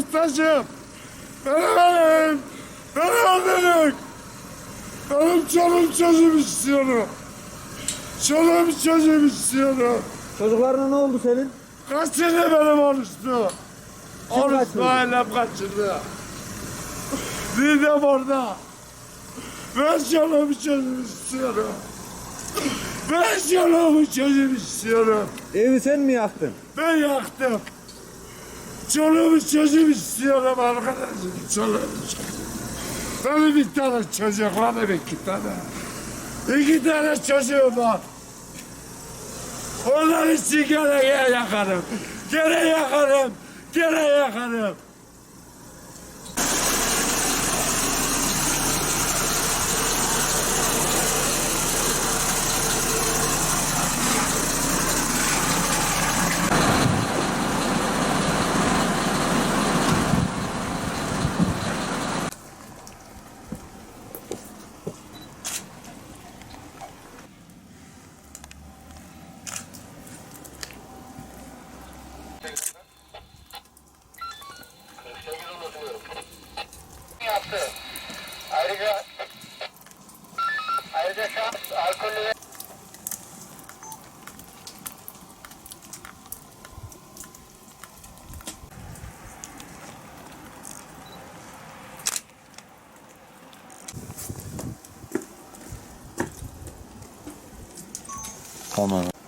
muhtaçım. Benim benim. Benim benim. Benim çoluğum çocuğum istiyorum. Çoluğum çocuğum istiyorum. Çocuklarına ne oldu senin? Kaçırdı benim oruçlu. Oruç kaçırdı? ailem kaçırdı. Midem orada. Ben çoluğumu çocuğumu istiyorum. Ben çoluğumu çocuğumu istiyorum. Evi sen mi yaktın? Ben yaktım. Çoluğumu çocuğumu istiyorum arkadaşım. Çoluğumu çocuğumu. Benim bir tane çocuklarım iki tane. İki tane çocuğum var. Onlar için gene yakarım. Gene yakarım. Gene yakarım. Yaptı. Ayrıca ayrıca şahıs alkollü ve Tamam.